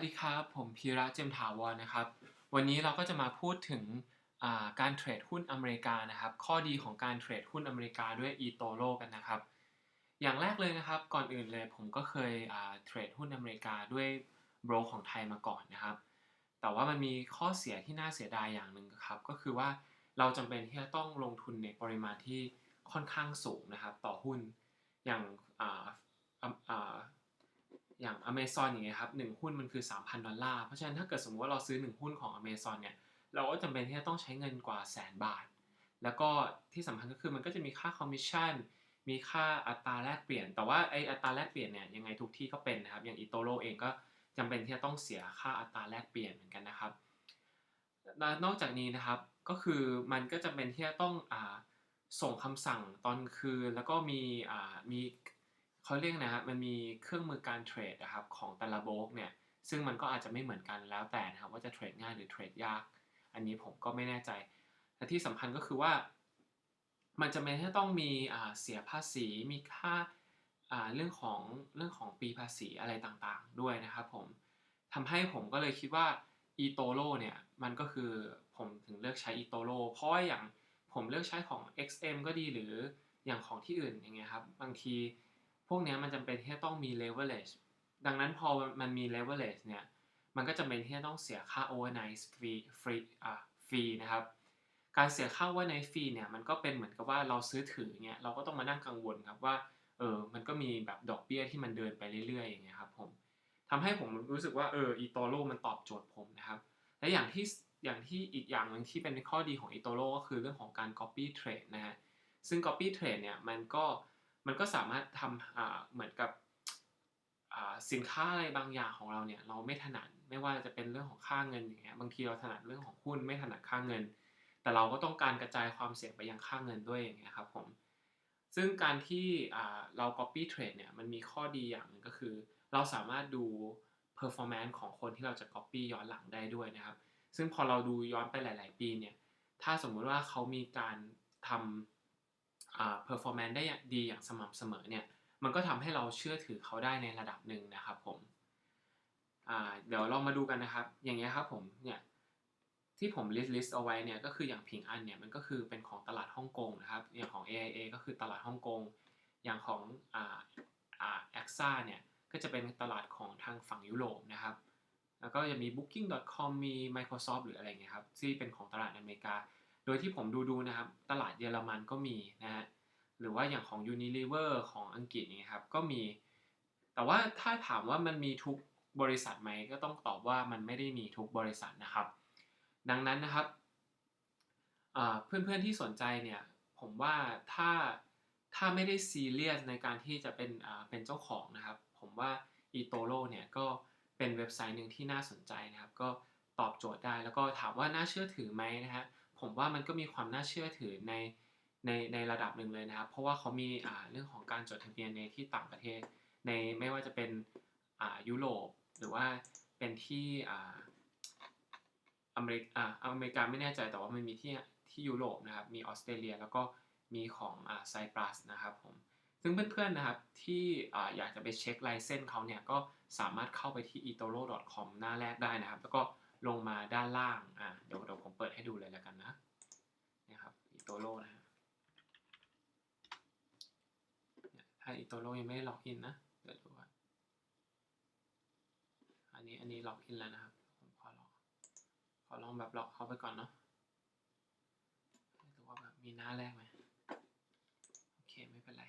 สวัสดีครับ ผมพีระเจมถาวรนะครับ วันนี้เราก็จะมาพูดถึงการเทรดหุ้นอเมริกานะครับ ข้อดีของการเทรดหุ้นอเมริกาด้วย eToro กันนะครับ อย่างแรกเลยนะครับ ก่อนอื่นเลยผมก็เคยเทรดหุ้นอเมริกาด้วยโบรกของไทยมาก่อนนะครับ แต่ว่ามันมีข้อเสียที่น่าเสียดายอย่างหนึ่งครับ ก็คือว่าเราจำเป็นที่จะต้องลงทุนในปริมาณที่ค่อนข้างสูงนะครับ ต่อหุ้น อย่าง อย่าง Amazon อย่างเงี้ยครับหนึ่งหุ้นมันคือ 3,000 ดอลลาร์ เพราะฉะนั้นถ้าเกิดสมมติว่าเราซื้อ 1 หุ้นของ Amazon เนี่ย เราก็จำเป็นที่จะต้องใช้เงินกว่าแสนบาท แล้วก็ที่สำคัญก็คือมันก็จะมีค่าคอมมิชชั่น มีค่าอัตราแลกเปลี่ยน แต่ว่าไออัตราแลกเปลี่ยนเนี่ยยังไงทุกที่ก็เป็นนะครับ อย่าง eToro เองก็จำเป็นที่จะต้องเสียค่าอัตราแลกเปลี่ยนเหมือนกันนะครับ นอกจากนี้นะครับก็คือมันก็จะเป็นที่จะต้องอส่งคำสั่งตอนคืน แล้วก็มีมี เขาเรียกนะครับมันมีเครื่องมือการเทรดนะครับของแต่ละโบกเนี่ยซึ่งมันก็อาจจะไม่เหมือนกันแล้วแต่นะครับว่าจะเทรดง่ายหรือเทรดยาก อันนี้ผมก็ไม่แน่ใจแต่ที่สำคัญก็คือว่า มันจะไม่ให้ต้องมีเสียภาษีมีค่าเรื่องของเรื่องของปีภาษีอะไรต่างๆ ด้วยนะครับผมทำให้ผมก็เลยคิดว่า eToro เนี่ยมันก็คือผมถึงเลือกใช้ eToro เพราะอย่างผมเลือกใช้ของ XM ก็ดีหรืออย่างของที่อื่นอย่างเงี้ยครับบางที พวกนี้มันจำเป็นที่จะต้องมี leverage ดังนั้นพอมันมี leverage เนี่ย มันก็จำเป็นที่จะต้องเสียค่า overnight fee ฟรีอ่าฟรีนะครับ การเสียค่า overnight fee เนี่ย มันก็เป็นเหมือนกับว่าเราซื้อถือเนี่ย เราก็ต้องมานั่งกังวลครับว่า เออ มันก็มีแบบดอกเบี้ยที่มันเดินไปเรื่อยๆอย่างเงี้ยครับผมทำให้ผมรู้สึกว่า เออ eToro มันตอบโจทย์ผมนะครับ และอย่างที่ อย่างที่อีกอย่างหนึ่งที่เป็นข้อดีของ eToro ก็คือเรื่องของการ copy trade นะฮะ ซึ่ง copy trade เนี่ย มันก็ มันก็สามารถทำเหมือนกับสินค้าอะไรบางอย่างของเราเนี่ยเราไม่ถนัดไม่ว่าจะเป็นเรื่องของค่าเงินอย่างเงี้ยบางทีเราถนัดเรื่องของหุ้นไม่ถนัดค่าเงิน แต่เราก็ต้องการกระจายความเสี่ยงไปยังค่าเงินด้วยอย่างเงี้ยครับผมซึ่งการที่เรา copy trade เนี่ยมันมีข้อดีอย่างนึงก็คือ เราสามารถดู performance ของคนที่เราจะ copy ย้อนหลังได้ด้วยนะครับ ซึ่งพอเราดูย้อนไปหลาย ๆ ปีเนี่ยถ้าสมมุติว่าเขามีการทำ เพอร์ฟอร์แมนซ์ได้ดีอย่างสม่ำเสมอเนี่ยมันก็ทำให้เราเชื่อถือเขาได้ในระดับหนึ่งนะครับผมเดี๋ยวเรามาดูกันนะครับ อย่างเงี้ยครับผมเนี่ยที่ผมลิสต์ลิสต์เอาไว้เนี่ยก็คืออย่างพิงอันเนี่ยมันก็คือเป็นของตลาดฮ่องกงนะครับอย่างของ AIA ก็คือตลาดฮ่องกงอย่างของอ่าอ่าแอคซ่าเนี่ยก็จะเป็นตลาดของทางฝั่งยุโรปนะครับ แล้วก็จะมี booking.com มี Microsoft หรืออะไรเงี้ยครับที่เป็นของตลาดอเมริกา ดยที่ผมดูดูนะครับ ตลาดเยอรมันก็มีนะฮะหรือว่าอย่างของ Unilever ของอังกฤษนี่ครับก็มี แต่ว่าถ้าถามว่ามันมีทุกบริษัทไหมก็ต้องตอบว่ามันไม่ได้มีทุกบริษัทนะครับ ดังนั้นนะครับเพื่อนๆที่สนใจเนี่ยผมว่าถ้าถ้าไม่ได้ซีเรียสในการที่จะเป็นเป็นเจ้าของนะครับ ผมว่า eToro เนี่ยก็เป็นเว็บไซต์หนึ่งที่น่าสนใจนะครับ ก็ตอบโจทย์ได้แล้วก็ถามว่าน่าเชื่อถือไหมนะฮะ ผมว่ามันก็มีความน่าเชื่อถือในในในระดับหนึ่งเลยนะครับ เพราะว่าเขามีอ่าเรื่องของการจดทะเบียนในที่ต่างประเทศ ในไม่ว่าจะเป็นอ่ายุโรปหรือว่าเป็นที่อ่าอเมริกาอเมริกาไม่แน่ใจแต่ว่ามันมีที่ที่ยุโรปนะครับ มีออสเตรเลียแล้วก็มีของอ่าไซปรัสนะครับผมซึ่งเพื่อนๆนะครับที่อ่าอยากจะไปเช็คไลเซนเขาเนี่ยก็สามารถเข้าไปที่ etoro.com หน้าแรกได้นะครับ แล้วก็ ลงมาด้านล่าง อ่าเดี๋ยวเดี๋ยวผมเปิดให้ดูเลยแล้วกันนะนี่ครับอีโตโรนะฮะถ้าอีโตโรยังไม่ได้ล็อกอินนะเดี๋ยวดูว่าอันนี้อันนี้ล็อกอินแล้วนะครับผมขอลองขอลองแบบล็อกเขาไปก่อนเนาะดูว่าแบบมีหน้าแรกไหมโอเคไม่เป็นไร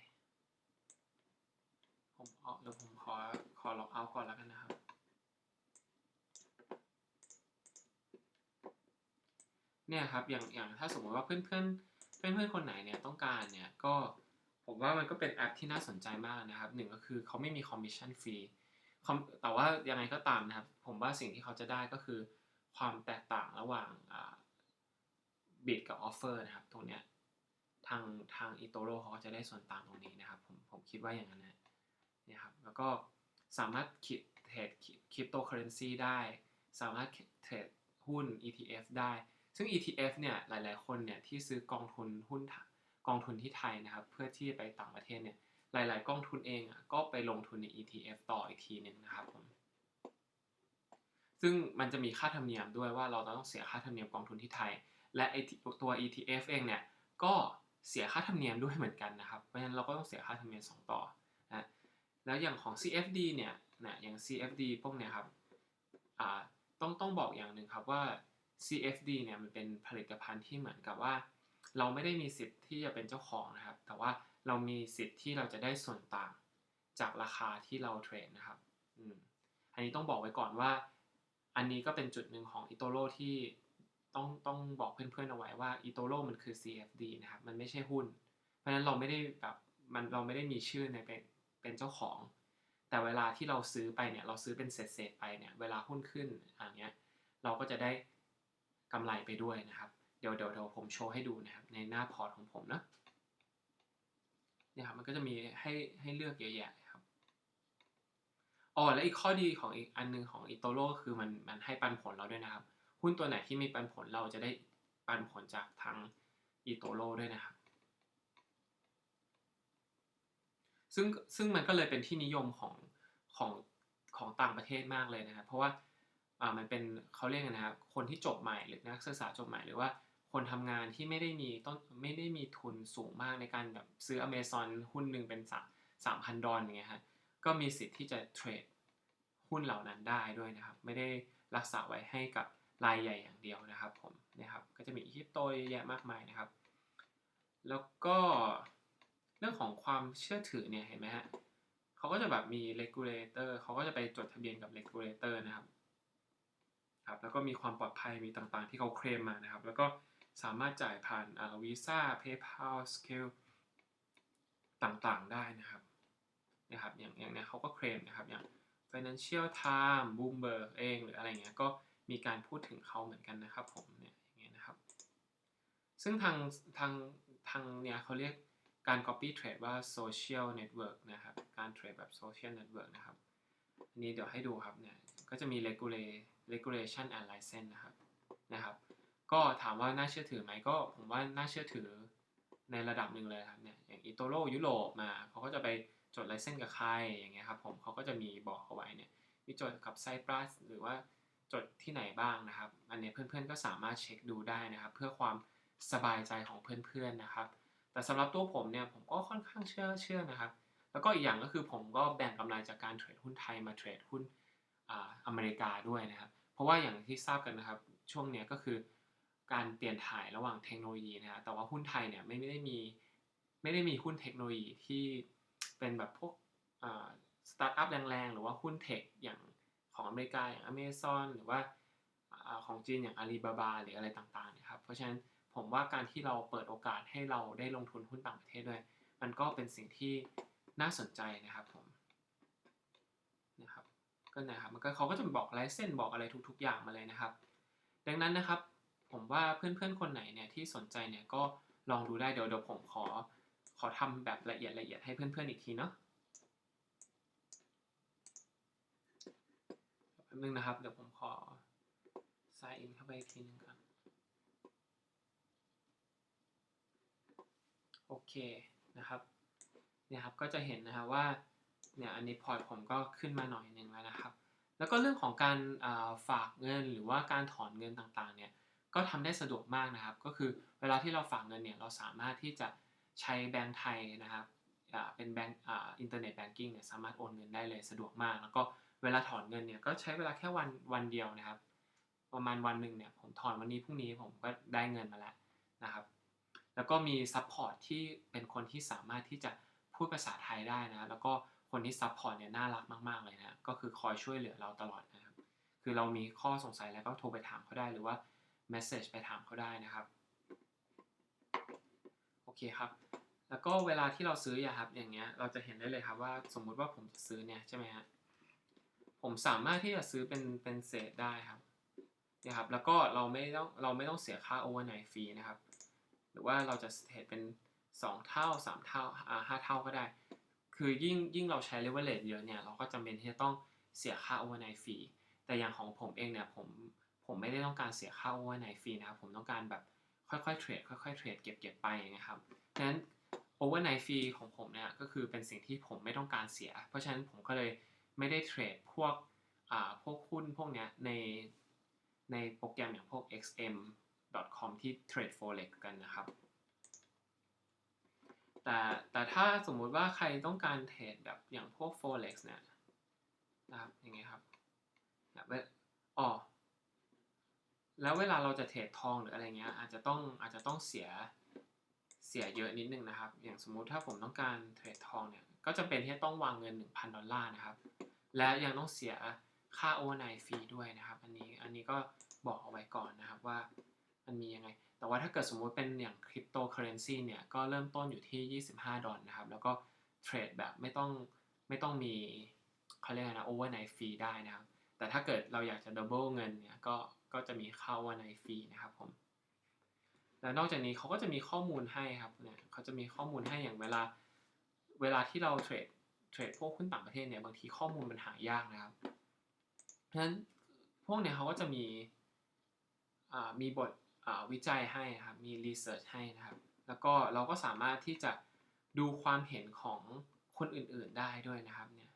ผมเอาเดี๋ยวผมขอขอล็อกเอาก่อนแล้วกันนะครับ เนี่ยครับอย่างอย่างถ้าสมมติว่าเพื่อนเพื่อนเพื่อนเพื่อนคนไหนเนี่ยต้องการเนี่ยก็ผมว่ามันก็เป็นแอปที่น่าสนใจมากนะครับหนึ่งก็คือเขาไม่มีคอมมิชชั่นฟรีแต่ว่ายังไงก็ตามนะครับ ผมว่าสิ่งที่เขาจะได้ก็คือความแตกต่างระหว่างบิดกับออฟเฟอร์นะครับ ตรงเนี้ยทางทางอีโตโรเขาจะได้ส่วนต่างตรงนี้นะครับ ผมผมคิดว่าอย่างนั้นนะนี่ครับแล้วก็สามารถคิดเทรดคริปโตเคอเรนซีได้ สามารถเทรดหุ้น ETF ได้ ซึ่ง ETF เนี่ยหลาย ๆ คนเนี่ยที่ซื้อกองทุนหุ้นกองทุนที่ไทยนะครับ เพื่อที่ไปต่างประเทศเนี่ยหลาย ๆ กองทุนเองอะก็ไปลงทุนใน ETF ต่ออีกทีหนึ่งนะครับผมซึ่งมันจะมีค่าธรรมเนียมด้วยว่าเราต้องเสียค่าธรรมเนียมกองทุนที่ไทย และไอตัว ETF เองเนี่ยก็เสียค่าธรรมเนียมด้วยเหมือนกันนะครับเพราะฉะนั้นเราก็ต้องเสียค่าธรรมเนียม2ต่อนะแล้วอย่างของ CFD เนี่ยนะอย่าง CFD พวกเนี่ยครับต้องต้องบอกอย่างหนึ่งครับว่า CFD เนี่ยมันเป็นผลิตภัณฑ์ที่เหมือนกับว่า เราไม่ได้มีสิทธิ์ที่จะเป็นเจ้าของนะครับ แต่ว่าเรามีสิทธิ์ที่เราจะได้ส่วนต่างจากราคาที่เราเทรดนะครับอืมอันนี้ต้องบอกไว้ก่อนว่า อันนี้ก็เป็นจุดหนึ่งของอิโตโรที่ต้องต้องบอกเพื่อนๆเอาไว้ว่าอิโตโรมันคือ CFD นะครับมันไม่ใช่หุ้น เพราะฉะนั้นเราไม่ได้แบบมันเราไม่ได้มีชื่อในเป็นเป็นเจ้าของ แต่เวลาที่เราซื้อไปเนี่ยเราซื้อเป็นเศษเศษๆไปเนี่ยเวลาหุ้นขึ้นอย่างเงี้ยเราก็จะได้ กำไรไปด้วยนะครับ เดี๋ยวเดี๋ยวเดี๋ยวผมโชว์ให้ดูนะครับ ในหน้าพอร์ตของผมนะเนี่ยครับมันก็จะมีให้ให้เลือกเยอะแยะเลยครับอ๋อและอีกข้อดีของอีกอันหนึงของอิโตโรคือมันมันให้ปันผลเราด้วยนะครับ หุ้นตัวไหนที่มีปันผลเราจะได้ปันผลจากทางอิโตโรด้วยนะครับซึ่งซึ่งมันก็เลยเป็นที่นิยมของของของต่างประเทศมากเลยนะครับ เพราะว่า มันเป็นเขาเรียกกันนะครับคนที่จบใหม่หรือนักศึกษาจบใหม่หรือว่าคนทำงานที่ไม่ได้มีต้นไม่ได้มีทุนสูงมากในการแบบซื้ออเมซอนหุ้นหนึ่งเป็นสามสามพันดอลอย่างเงี้ยฮะก็มีสิทธิ์ที่จะเทรดหุ้นเหล่านั้นได้ด้วยนะครับ ไม่ได้รักษาไว้ให้กับรายใหญ่อย่างเดียวนะครับผมนะครับก็จะมีคริปโตเยอะแยะมากมายนะครับ แล้วก็เรื่องของความเชื่อถือเนี่ยเห็นไหมฮะเขาก็จะแบบมี regulator เขาก็จะไปจดทะเบียนกับ regulator นะครับ แล้วก็มีความปลอดภัยมีต่างๆ ที่เขาเคลมมานะครับ แล้วก็สามารถจ่ายผ่านอ่า Visa PayPal Scale ต่างๆ ได้นะครับนะครับอย่างอย่างเนี้ยเขาก็เคลมนะครับอย่าง Financial Times Bloomberg เองหรืออะไรเงี้ยก็มีการพูดถึงเขาเหมือนกันนะครับผมเนี่ยอย่างเงี้ยนะครับ ซึ่งทางทางทางเนี่ยเขาเรียกการ copy trade ว่า social network นะครับ การเทรดแบบ social network นะครับ อันนี้เดี๋ยวให้ดูครับเนี่ย ก็จะมี regulate regulation and license นะครับนะครับ ก็ถามว่าน่าเชื่อถือไหมก็ผมว่าน่าเชื่อถือในระดับหนึ่งเลยครับเนี่ยอย่างอิโตโรยุโรปมาเขาก็จะไปจดไลเซนส์กับใครอย่างเงี้ยครับผมเขาก็จะมีบอกเอาไว้เนี่ยมีจดกับไซปรัสหรือว่าจดที่ไหนบ้างนะครับ อันนี้เพื่อนๆก็สามารถเช็คดูได้นะครับ เพื่อความสบายใจของเพื่อนๆนะครับ แต่สำหรับตัวผมเนี่ยผมก็ค่อนข้างเชื่อเชื่อนะครับ แล้วก็อีกอย่างก็คือผมก็แบ่งกำไรจากการเทรดหุ้นไทยมาเทรดหุ้นออเมริกาด้วยนะครับ ราะว่าอย่างที่ทราบกันนะครับ ช่วงนี้ก็คือการเปลี่ยนถ่ายระหว่างเทคโนโลยีนะครับแต่ว่าหุ้นไทยเนี่ยไม่ได้มีไม่ได้มีหุ้นเทคโนโลยีที่เป็นแบบพวกสตาร์ทอัพแรงๆ หรือว่าหุ้นเทคอย่างของอเมริกาอย่าง Amazon หรือว่าของจีนอย่าง Alibaba หรืออะไรต่างๆนะครับ เพราะฉะนั้นผมว่าการที่เราเปิดโอกาสให้เราได้ลงทุนหุ้นต่างประเทศด้วย มันก็เป็นสิ่งที่น่าสนใจนะครับผม ก็นะครับมันก็เขาก็จะบอกไลเส้นบอกอะไรทุก ๆ อย่างมาเลยนะครับ ดังนั้นนะครับผมว่าเพื่อนๆคนไหนเนี่ยที่สนใจเนี่ยก็ลองดูได้เดี๋ยวเดี๋ยวผมขอขอทำแบบละเอียดละเอียดให้เพื่อนๆอีกทีเนาะแป๊บนึงนะครับ เดี๋ยวผมขอ sign in เข้าไปอีกทีหนึงก่อนโอเคนะครับเนี่ยครับก็จะเห็นนะครับว่า เนี่ยอันนี้พอร์ตผมก็ขึ้นมาหน่อยหนึ่งแล้วนะครับ แล้วก็เรื่องของการาฝากเงินหรือว่าการถอนเงินต่างๆเนี่ยก็ทำได้สะดวกมากนะครับ ก็คือเวลาที่เราฝากเงินเนี่ยเราสามารถที่จะใช้แบงก์ไทยนะครับเป็นแบงก์อินเทอร์เน็ตแบงกิ้งเนี่ยสามารถโอนเงินได้เลยสะดวกมาก แล้วก็เวลาถอนเงินเนี่ยก็ใช้เวลาแค่วันวันเดียวนะครับ ประมาณวันหนึ่งเนี่ยผมถอนวันนี้พรุ่งนี้ผมก็ได้เงินมาแล้วนะครับ แล้วก็มีซัพพอร์ตที่เป็นคนที่สามารถที่จะพูดภาษาไทยได้นะแล้วก็ คนที่ซัพพอร์ตเนี่ยน่ารักมาก ๆ เลยนะก็คือคอยช่วยเหลือเราตลอดนะครับ คือเรามีข้อสงสัยแล้วก็โทรไปถามเขาได้หรือว่าเมสเซจไปถามเขาได้นะครับ โอเคครับ แล้วก็เวลาที่เราซื้ออะครับอย่างเงี้ยเราจะเห็นได้เลยครับว่าสมมุติว่าผมจะซื้อเนี่ยใช่ไหมฮะผมสามารถที่จะซื้อเป็นเป็นเศษได้ครับนี่ยครับ แล้วก็เราไม่ต้องเราไม่ต้องเสียค่าโอเวอร์ไนท์ฟรีนะครับ หรือว่าเราจะเทรดเป็น 2 เท่า 3 เท่าอ่าเท่าก็ได้ คือยิ่งยิ่งเราใช้เลเวลเลทเยอะเนี่ยเราก็จำเป็นที่จะต้องเสียค่าโอเวอร์ไนฟีแต่อย่างของผมเองเนี่ยผมผมไม่ได้ต้องการเสียค่าโอเวอร์ไนฟีนะครับผมต้องการแบบค่อยๆเทรดค่อยๆเทรดเก็บเก็บไปอย่างเงี้ยครับดังนั้นโอเวอร์ไนฟีของผมเนี่ยก็คือเป็นสิ่งที่ผมไม่ต้องการเสีย เพราะฉะนั้นผมก็เลยไม่ได้เทรดพวกอ่าพวกหุ้นพวกเนี้ยในในโปรแกรมอย่างพวก xm.com ที่ trade forex กันนะครับ แต่แต่ถ้าสมมุติว่าใครต้องการเทรดแบบอย่างพวก forex เนี่ยนะครับอย่างเงี้ยครับแบบอ๋อแล้วเวลาเราจะเทรดทองหรืออะไรเงี้ยอาจจะต้องอาจจะต้องเสียเสียเยอะนิดนึงนะครับ อย่างสมมุติถ้าผมต้องการเทรดทองเนี่ยก็จะเป็นที่ต้องวางเงิน 1,000 ดอลลาร์นะครับ และยังต้องเสียค่าโอเวอร์ไนท์ฟรีด้วยนะครับ อันนี้อันนี้ก็บอกเอาไว้ก่อนนะครับว่ามันมียังไง แต่ว่าถ้าเกิดสมมุติเป็นอย่างคริปโตเคอเรนซีเนี่ยก็เริ่มต้นอยู่ที่ 25 ดอลนะครับ แล้วก็เทรดแบบไม่ต้องไม่ต้องมีเขาเรียกนะโอเวอร์ไนท์ฟรีได้นะครับ แต่ถ้าเกิดเราอยากจะดับเบิลเงินเนี่ยก็ก็จะมีค่าโอเวอร์ไนฟรีนะครับผม แล้วนอกจากนี้เขาก็จะมีข้อมูลให้ครับเนี่ยเขาจะมีข้อมูลให้อย่างเวลาเวลาที่เราเทรดเทรดพวกหุ้นต่างประเทศเนี่ยบางทีข้อมูลมันหายากนะครับ เพราะฉะนั้นพวกเนี่ยเขาก็จะมีมีบท วิจัยให้ครับ มีรีเสิร์ชให้นะครับ แล้วก็เราก็สามารถที่จะดูความเห็นของคนอื่นๆได้ด้วยนะครับเนี่ย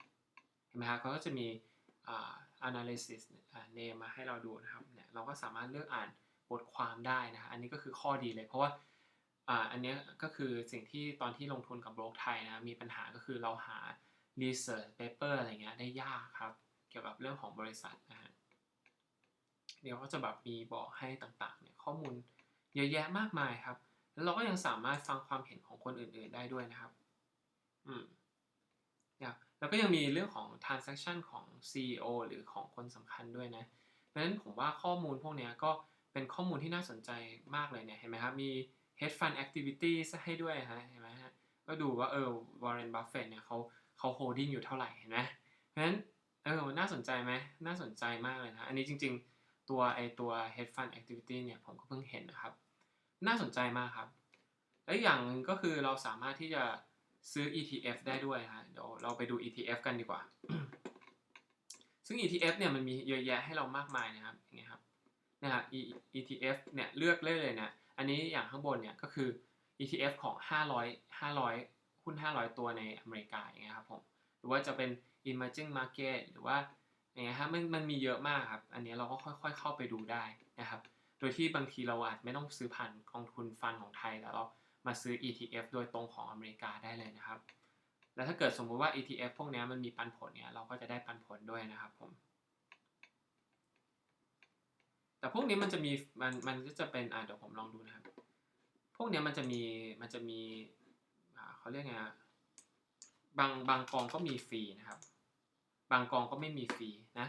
เห็นไหมครับเขาก็จะมี analysis name มาให้เราดูนะครับเนี่ยเราก็สามารถเลือกอ่านบทความได้นะครับอันนี้ก็คือข้อดีเลยเพราะว่าอันนี้ก็คือสิ่งที่ตอนที่ลงทุนกับบล็อกไทยนะมีปัญหาก็คือเราหา research paper อะไรเงี้ยได้ยากครับ เกี่ยวกับเรื่องของบริษัทนะฮะ เดี๋ยวก็จะแบบมีบอกให้ต่างๆเนี่ยข้อมูลเยอะแยะมากมายครับ แล้วเราก็ยังสามารถฟังความเห็นของคนอื่น ๆได้ด้วยนะครับอืมแล้วก็ยังมีเรื่องของ transaction ของ CEO หรือของคนสำคัญด้วยนะเพราะฉะนั้นผมว่าข้อมูลพวกนี้ก็เป็นข้อมูลที่น่าสนใจมากเลยเนี่ยเห็นไหมครับ มี hedge fund activity ให้ด้วยฮะเห็นไหมฮะก็ดูว่าเออ Warren Buffett เนี่ยเขาเขา holding อยู่เท่าไหร่เห็นไหมเพราะฉะนั้นเออน่าสนใจไหมน่าสนใจมากเลยนะ อันนี้จริง ๆ ตัวไอตัว hedge fund activity เนี่ยผมก็เพิ่งเห็นนะครับ น่าสนใจมากครับ และอย่างนึงก็คือเราสามารถที่จะซื้อ ETF ได้ด้วยฮะเดี๋ยวเราไปดู ETF กันดีกว่า ซึ่ง ETF เนี่ยมันมีเยอะแยะให้เรามากมายนะครับอย่างเงี้ยครับนะครับ ETF เนี่ยเลือกเลยเลยนะอันนี้อย่างข้างบนเนี่ยก็คือ ETF ของ 500 500หุ้น 500 ตัวในอเมริกาอย่างเงี้ยครับผม หรือว่าจะเป็น emerging market หรือว่า เงี้ยครับมันมันมีเยอะมากครับ อันนี้เราก็ค่อย ๆ เข้าไปดูได้นะครับ โดยที่บางทีเราอาจไม่ต้องซื้อผ่านกองทุนฟันของไทยแล้วเรามาซื้อ ETF โดยตรงของอเมริกาได้เลยนะครับ แล้วถ้าเกิดสมมุติว่า ETF พวกนี้มันมีปันผลเนี่ยเราก็จะได้ปันผลด้วยนะครับผม แต่พวกนี้มันจะมีมันมันก็จะเป็นอ่าเดี๋ยวผมลองดูนะครับ พวกนี้มันจะมีมันจะมีอ่าเขาเรียกไงบางบางกองก็มีฟรีนะครับ บางกองก็ไม่มีฟรีนะ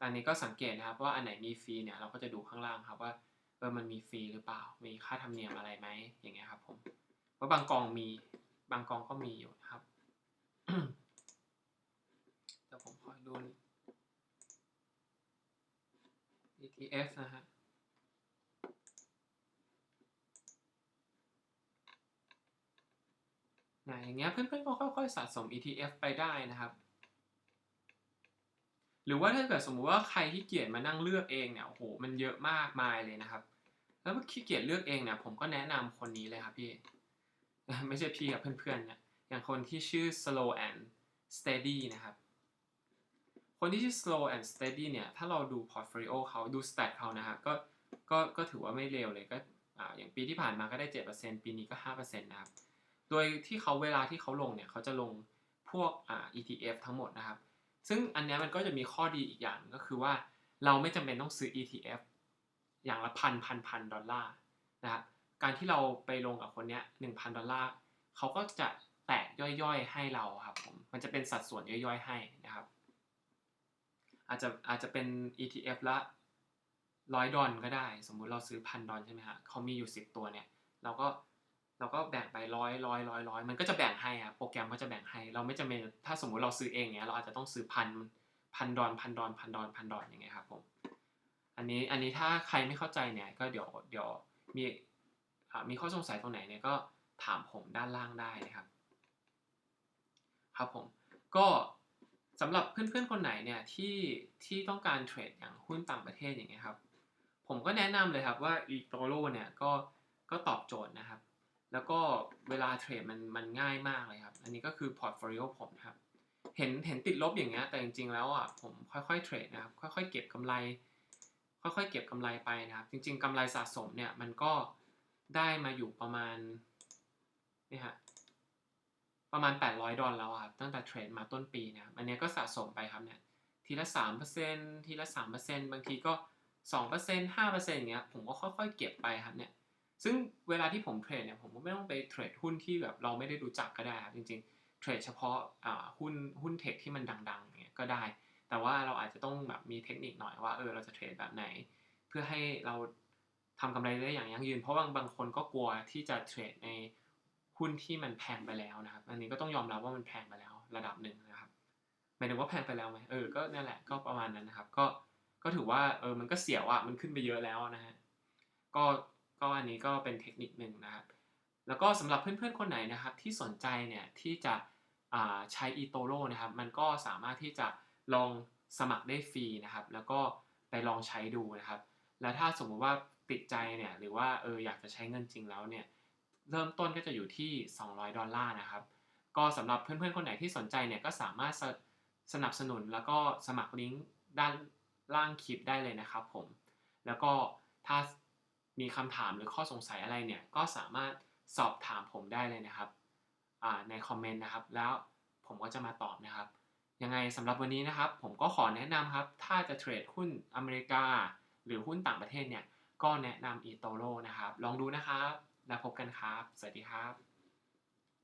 ตอนนี้ก็สังเกตนะครับว่าอันไหนมีฟรีเนี่ยเราก็จะดูข้างล่างครับว่าเออมันมีฟรีหรือเปล่า มีค่าธรรมเนียมอะไรไหมอย่างเงี้ยครับผมว่าบางกองมีบางกองก็มีอยู่นะครับเดี๋ยวผมขอดู ETF นะฮะนะอย่างเงี้ยเพื่อนๆก็ค่อยๆสะสม ETF ไปได้นะครับ หรือว่าถ้าเกิดสมมุติว่าใครที่เกียจมานั่งเลือกเองเนี่ยโอ้โหมันเยอะมากมายเลยนะครับ แล้วขี้เกียจเลือกเองเนี่ยผมก็แนะนำคนนี้เลยครับพี่ ไม่ใช่พี่ครับเพื่อนๆเนี่ยอย่างคนที่ชื่อ slow and steady นะครับ คนที่ชื่อ slow and steady เนี่ยถ้าเราดู portfolio เขาดู stat เขานะครับก็ก็ก็ถือว่าไม่เลวเลยก็อย่างปีที่ผ่านมาก็ได้ 7%ปีนี้ก็ 5%นะครับ โดยที่เขาเวลาที่เขาลงเนี่ยเขาจะลงพวกอ่า ETF ทั้งหมดนะครับ ซึ่งอันนี้มันก็จะมีข้อดีอีกอย่างก็คือว่าเราไม่จำเป็นต้องซื้อ ETF อย่างละพันพันพันดอลลาร์นะครับการที่เราไปลงกับคนเนี้ยหนึ่งพันดอลลาร์เขาก็จะแตกย่อยๆให้เราครับผมมันจะเป็นสัดส่วนย่อยๆให้นะครับ อาจจะอาจจะเป็น ETF ละร้อยดอลก็ได้ สมมุติเราซื้อพันดอลใช่ไหมฮะเขามีอยู่สิบตัวเนี่ย เราก็ เราก็แบ่งไปร้อยร้อยร้อยร้อยมันก็จะแบ่งให้อะโปรแกรมก็จะแบ่งให้ เราไม่จำเป็นถ้าสมมุติเราซื้อเองเนี่ยเราอาจจะต้องซื้อพันพันดอลพันดอลพันดอลพันดอลอย่างเงี้ยครับผมอันนี้อันนี้ถ้าใครไม่เข้าใจเนี่ยก็เดี๋ยวเดี๋ยวมีมีข้อสงสัยตรงไหนเนี่ยก็ถามผมด้านล่างได้นะครับ ครับผมก็สำหรับเพื่อนๆคนไหนเนี่ยที่ที่ต้องการเทรดอย่างหุ้นต่างประเทศอย่างเงี้ยครับผมก็แนะนำเลยครับว่าอีโตโรเนี่ยก็ก็ตอบโจทย์นะครับ แล้วก็เวลาเทรดมันมันง่ายมากเลยครับ อันนี้ก็คือพอร์ตโฟลิโอผมครับ เห็นเห็นติดลบอย่างเงี้ย แต่จริงๆแล้วอะผมค่อยๆเทรดนะครับ ค่อยๆเก็บกำไร ค่อยๆเก็บกำไรไปนะครับ จริง ๆกำไรสะสมเนี่ยมันก็ได้มาอยู่ประมาณนี่ฮะประมาณ 800 ดอลลาร์แล้วครับ ตั้งแต่เทรดมาต้นปีนะอันเนี้ยก็สะสมไปครับเนี่ย ทีละ 3%ทีละ 3%บางทีก็ 2% 5%อย่างเงี้ย ผมก็ค่อยๆ เก็บไปครับเนี่ย ซึ่งเวลาที่ผมเทรดเนี่ยผมก็ไม่ต้องไปเทรดหุ้นที่แบบเราไม่ได้รู้จักก็ได้ครับจริงๆเทรดเฉพาะหุ้นหุ้นเทคที่มันดังๆอย่างเงี้ยก็ได้ แต่ว่าเราอาจจะต้องแบบมีเทคนิคหน่อยว่าเออเราจะเทรดแบบไหน เพื่อให้เราทำกำไรได้อย่างยั่งยืน เพราะบางบางคนก็กลัวที่จะเทรดในหุ้นที่มันแพงไปแล้วนะครับอันนี้ก็ต้องยอมรับว่ามันแพงไปแล้วระดับหนึ่งนะครับหมายถึงว่าแพงไปแล้วไหมเออก็นั่นแหละก็ประมาณนั้นนะครับ ก็ก็ถือว่าเออมันก็เสียวอะมันขึ้นไปเยอะแล้วนะฮะก็ ก็อันนี้ก็เป็นเทคนิคหนึ่งนะครับ แล้วก็สำหรับเพื่อนๆคนไหนนะครับที่สนใจเนี่ยที่จะใช้ eToro นะครับมันก็สามารถที่จะลองสมัครได้ฟรีนะครับ แล้วก็ไปลองใช้ดูนะครับ แล้วถ้าสมมุติว่าติดใจเนี่ยหรือว่าเอออยากจะใช้เงินจริงแล้วเนี่ยเริ่มต้นก็จะอยู่ที่ 200 ดอลลาร์นะครับ ก็สำหรับเพื่อนๆคนไหนที่สนใจเนี่ยก็สามารถสสนับสนุนแล้วก็สมัครลิงก์ด้านล่างคลิปได้เลยนะครับผม แล้วก็ถ้า มีคำถามหรือข้อสงสัยอะไรเนี่ยก็สามารถสอบถามผมได้เลยนะครับในคอมเมนต์นะครับ แล้วผมก็จะมาตอบนะครับ ยังไงสำหรับวันนี้นะครับ ผมก็ขอแนะนำครับ ถ้าจะเทรดหุ้นอเมริกา หรือหุ้นต่างประเทศเนี่ยก็แนะนำอีโตโรนะครับ ลองดูนะครับ แล้วพบกันครับ สวัสดีครับ